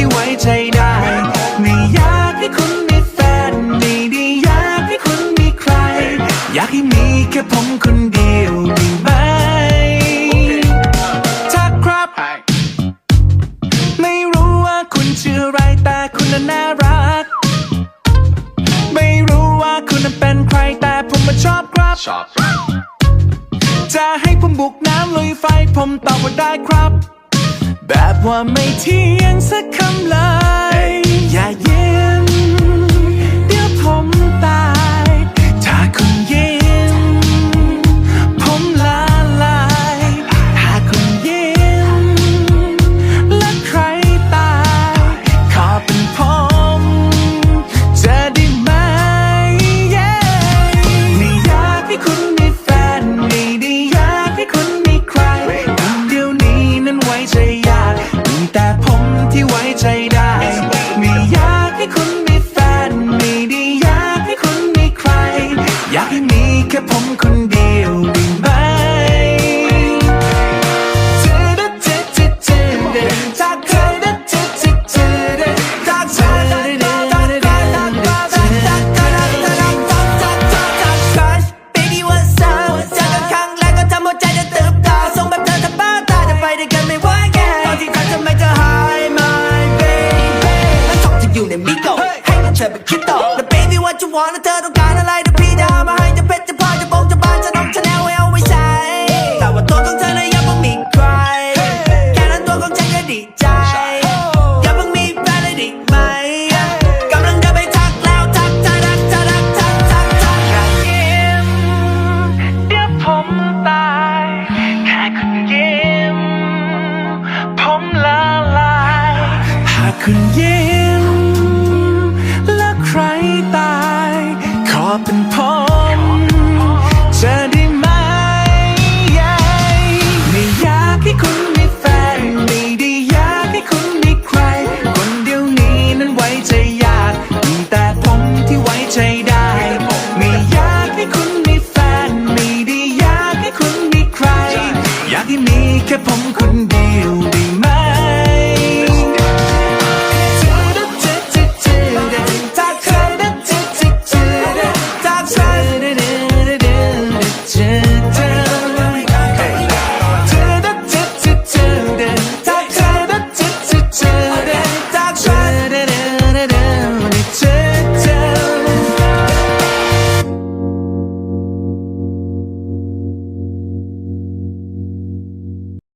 ที่ไว้ใจได้ ไม่อยากให้คุณมีแฟนไม่ได้อยากให้คุณมีใคร อยากให้มีแค่ผมคนเดียวได้ไหมถ้าครับ ไม่รู้ว่าคุณชื่ออะไรแต่คุณน่ารัก ไม่รู้ว่าคุณเป็นใครแต่ผมมาชอบครับ จะให้ผมบุกน้ำลุยไฟผมตอบว่าได้ครับ แบบว่าไม่เที่ยงสักคำลา มีแต่ผมที่ไว้ใจได้ ในมิโกให้เธอไปคิดต่อ Now baby what you want เธอต้องการอะไรเดี๋ยวพี่จะมาให้จะเพชรจะพลอยจะบงจะบานจะน้องชาแนลไว้เอาไว้ใช้แต่ว่าตัวของเธอเนี่ยยังไม่มีใคร แค่นั้ตัวของฉันก็ดีใจ ยังไม่มีแฟนเลดีไหมกำลังจะไปทักแล้วทักทักทักทักทักทักทักทักยิ้มลียวผมตายแค่คุณยิ้มผมละลายหากคุณยิ้ม